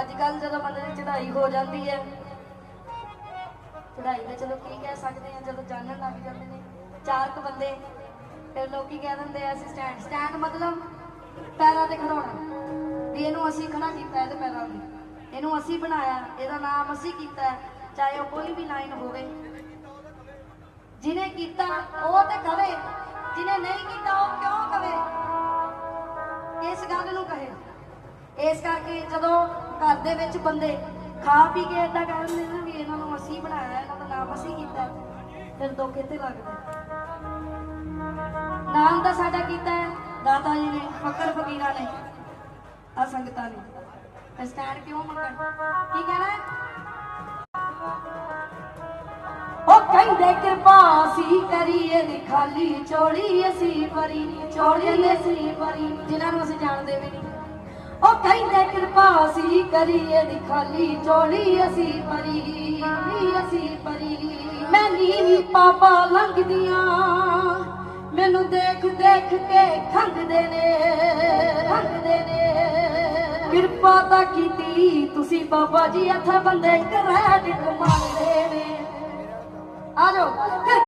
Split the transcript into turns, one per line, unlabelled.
ਅੱਜ ਕੱਲ ਜਦੋਂ ਬੰਦੇ ਦੀ ਚੜ੍ਹਾਈ ਹੋ ਜਾਂਦੀ ਹੈ, ਚੜ੍ਹਾਈ ਦਾ ਚਲੋ ਕੀ ਕਹਿ ਸਕਦੇ ਆ ਜਦੋਂ ਜਾਣਨ ਲੱਗ ਜਾਂਦੇ ਨੇ ਚਾਰ ਕੁ ਬੰਦੇ, ਫਿਰ ਲੋਕੀ ਕਹਿ ਦਿੰਦੇ ਆ, ਅਸੀਂ ਸਟੈਂਡ ਸਟੈਂਡ ਮਤਲਬ ਪੈਰਾਂ ਤੇ ਖੜਾਉਣਾ ਵੀ ਇਹਨੂੰ ਅਸੀਂ ਖੜਾ ਕੀਤਾ ਇਹਦੇ ਪੈਰਾਂ ਤੇ। ਇਹਨੂੰ ਅਸੀਂ ਬਣਾਇਆ, ਇਹਦਾ ਨਾਮ ਅਸੀਂ ਕੀਤਾ, ਚਾਹੇ ਉਹ ਕੋਈ ਵੀ ਲਾਈਨ ਹੋਵੇ। ਜਿਹਨੇ ਕੀਤਾ, ਉਹ ਤੇ ਕਵੇ। ਜਿਹਨੇ ਨਹੀਂ ਕੀਤਾ, ਉਹ ਕਿਉਂ ਕਵੇ? ਇਸ ਗੱਲ ਨੂੰ ਕਹੇ। ਇਸ ਕਰਕੇ ਜਦੋਂ ਦੇ ਵਿੱਚ ਬੰਦੇ ਖਾ ਪੀ ਕੇ ਏਦਾਂ ਕਹਿੰਦੇ ਨੇ ਵੀ ਇਹਨਾਂ ਨੂੰ ਅਸੀਂ ਬਣਾਇਆ, ਇਹਨਾਂ ਦਾ ਨਾਮ ਅਸੀਂ ਕੀਤਾ। ਫਿਰ ਦੁੱਖ ਇੱਥੇ ਲੱਗਦਾ। ਨਾਮ ਤਾਂ ਸਾਡਾ ਕੀਤਾ ਹੈ, ਦਾਤਾ ਜੀ ਨੇ, ਫਕਰ ਫਕੀਰਾਂ ਨੇ ਆ ਸੰਗਤਾਂ ਨੇ ਸਟੈਂਡ ਕਿਉਂ ਮੰਗਣ ਕੀ ਕਹਿਣਾ ਉਹ ਕਹਿੰਦੇ, ਕਿਰਪਾ ਅਸੀਂ ਕਰੀਏ ਨੀ ਚੋਲੀ, ਅਸੀਂ ਭਰੀ ਚੋਲੀ, ਅਸੀਂ ਭਰੀ ਜਿਨ੍ਹਾਂ ਨੂੰ ਅਸੀਂ ਜਾਣਦੇ ਵੀ ਨਹੀਂ ਉਹ ਕਹਿੰਦੇ ਕਿਰਪਾ ਅਸੀਂ ਕਰੀਏ ਨੀ ਖਾਲੀ ਚੋਲੀ, ਅਸੀਂ ਭਰੀ ਅਸੀਂ ਭਰੀ ਮੈਂ ਨੀਵੀਂ ਪਾਪਾ ਲੰਘਦੀਆਂ, ਮੈਨੂੰ ਦੇਖ ਦੇਖ ਕੇ ਖੰਗਦੇ ਨੇ ਖੰਗਦੇ ਨੇ। ਕਿਰਪਾ ਤਾਂ ਕੀਤੀ ਤੁਸੀਂ ਬਾਬਾ ਜੀ, ਇੱਥੇ ਬੰਦੇ ਕਰੈਡਿਟ ਮੰਗਦੇ ਨੇ।